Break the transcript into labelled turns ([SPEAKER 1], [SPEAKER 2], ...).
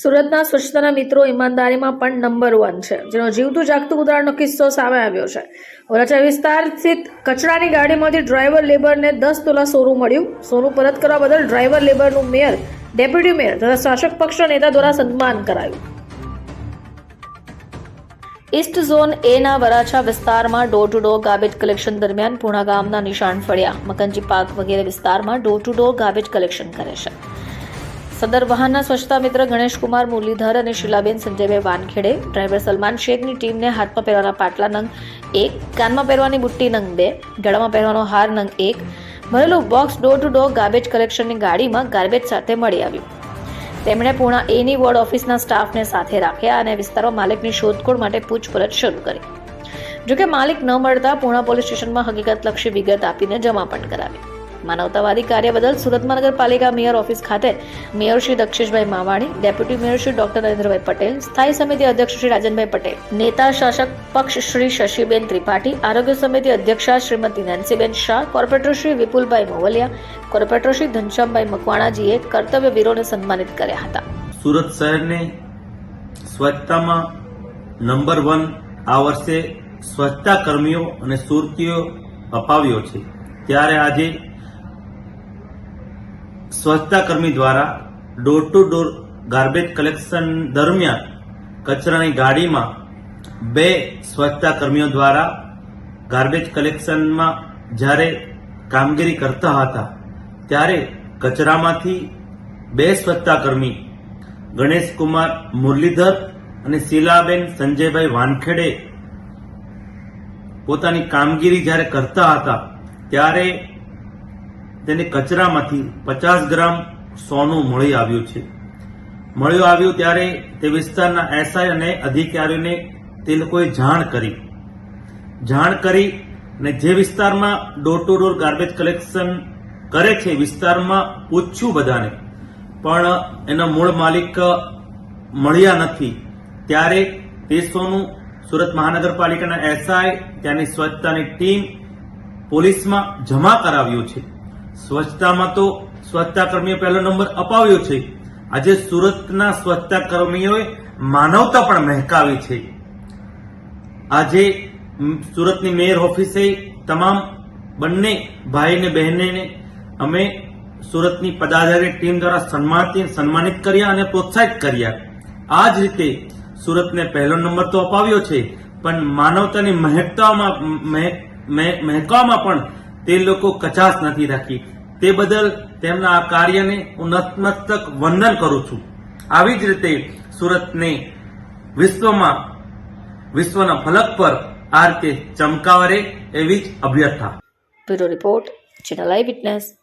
[SPEAKER 1] સુરતના સ્વચ્છતાના મિત્રો ઈમાનદારીમાં પણ નંબર વન છે. જેનો જીવતું જાગતું ઉદાહરણનો કિસ્સો સામે આવ્યો છે. વરાછા વિસ્તાર સ્થિત કચરાની ગાડીમાંથી ડ્રાઈવર લેબરને દસ તોલા સોનું મળ્યું. સોનું પરત કરવા બદલ ડ્રાઈવર લેબરનું મેયર ડેપ્યુટી મેયર તથા શાસક પક્ષના નેતા દ્વારા સન્માન કરાયું. ઈસ્ટ ઝોન એના વરાછા વિસ્તારમાં door to door garbage collection દરમિયાન પૂણા ગામના નિશાન ફળ્યા. મકનજી પાર્ક વગેરે વિસ્તારમાં door to door garbage collection કરે છે. સદર વાહનના સ્વચ્છતા મિત્ર ગણેશકુમાર મુરલીધર અને શીલાબેન સંજયભાઈ વાનખેડે, ડ્રાઈવર સલમાન શેખની ટીમને હાથમાં પહેરવાના પાટલા નંગ એક, કાનમાં પહેરવાની બુટ્ટી નંગ બે, ગળામાં પહેરવાનો હાર નંગ એક, ભરેલું box door to door garbage કલેક્શનની ગાડીમાં ગાર્બેજ સાથે મળી આવ્યું. તેમણે પૂર્ણા એની વોર્ડ ઓફિસના સ્ટાફને સાથે રાખ્યા અને વિસ્તારમાં માલિકની શોધખોળ માટે પૂછપરછ શરૂ કરી. જોકે માલિક ન મળતા પૂર્ણા પોલીસ સ્ટેશનમાં હકીકતલક્ષી વિગત આપીને જમા પણ કરાવી. માનવતાવાદી કાર્ય બદલ સુરત મહાનગરપાલિકા મેયર ઓફિસ ખાતે mayor Shri Daksheshbhai Mavani, deputy mayor Shri doctor Narendrabhai Patel, સ્થાયી સમિતિ અધ્યક્ષ શ્રી રાજનભાઈ પટેલ, નેતા શાસક પક્ષ શ્રી શશીબેન ત્રિપાઠી, આરોગ્ય સમિતિ અધ્યક્ષા શ્રીમતી નેન્સીબેન શાહ, કોર્પોરેટર શ્રી વિપુલભાઈ મોવલિયા, કોર્પોરેટર શ્રી ઘનશ્યામભાઈ મકવાણાજીએ કર્તવ્ય વીરોને સન્માનિત કર્યા હતા.
[SPEAKER 2] સુરત શહેરને સ્વચ્છતામાં નંબર વન આ વર્ષે સ્વચ્છતા કર્મીઓ અને સુરતીઓ અપાવ્યો છે. ત્યારે આજે સ્વચ્છતા કર્મી દ્વારા door to door garbage collection દરમિયાન કચરાની ગાડીમાં બે સ્વચ્છતા કર્મીઓ દ્વારા ગાર્બેજ કલેક્શનમાં જ્યારે કામગીરી કરતા હતા, ત્યારે કચરામાંથી બે સ્વચ્છતા કર્મી ગણેશકુમાર મુરલીધર અને શીલાબેન સંજયભાઈ વાનખેડે પોતાની કામગીરી જ્યારે કરતા હતા, ત્યારે તેને કચરામાંથી પચાસ ગ્રામ સોનું મળી આવ્યું છે. મળ્યું આવ્યું ત્યારે તે વિસ્તારના એસઆઈ અને અધિકારીઓને તે લોકોએ જાણ કરી. જાણ કરી અને જે વિસ્તારમાં door to door garbage collection કરે છે વિસ્તારમાં પૂછ્યું બધાને. પણ એના મૂળ માલિક મળ્યા નથી. ત્યારે તે સોનું સુરત મહાનગરપાલિકાના એસઆઈ, ત્યાંની સ્વચ્છતાની ટીમ પોલીસમાં જમા કરાવ્યું છે. સ્વચ્છતામાં તો સ્વચ્છતા કર્મીઓ પહેલો નંબર અપાવ્યો છે. આજે સુરતના સ્વચ્છતા કર્મીઓએ માનવતા પણ મહેકાવી છે. આજે સુરતની મેયર ઓફિસે તમામ બંને ભાઈ ને બહેનને અમે સુરતની પદાધારી ટીમ દ્વારા સન્માનિત સન્માનિત કર્યા અને પ્રોત્સાહિત કર્યા. આ જ રીતે સુરતને પહેલો નંબર તો અપાવ્યો છે, પણ માનવતાની મહેકતામાં મહે- મહે- મહેકવામાં પણ તે લોકો કચાશ નથી રાખી. તે બદલ તેમના આ કાર્યને હું નતમસ્તક વંદન કરું છું. આવી જ રીતે સુરતને વિશ્વમાં, વિશ્વના ફલક પર આ રીતે ચમકાવરે એવી જ અભ્યર્થના.
[SPEAKER 1] Bureau report, channel eye witness.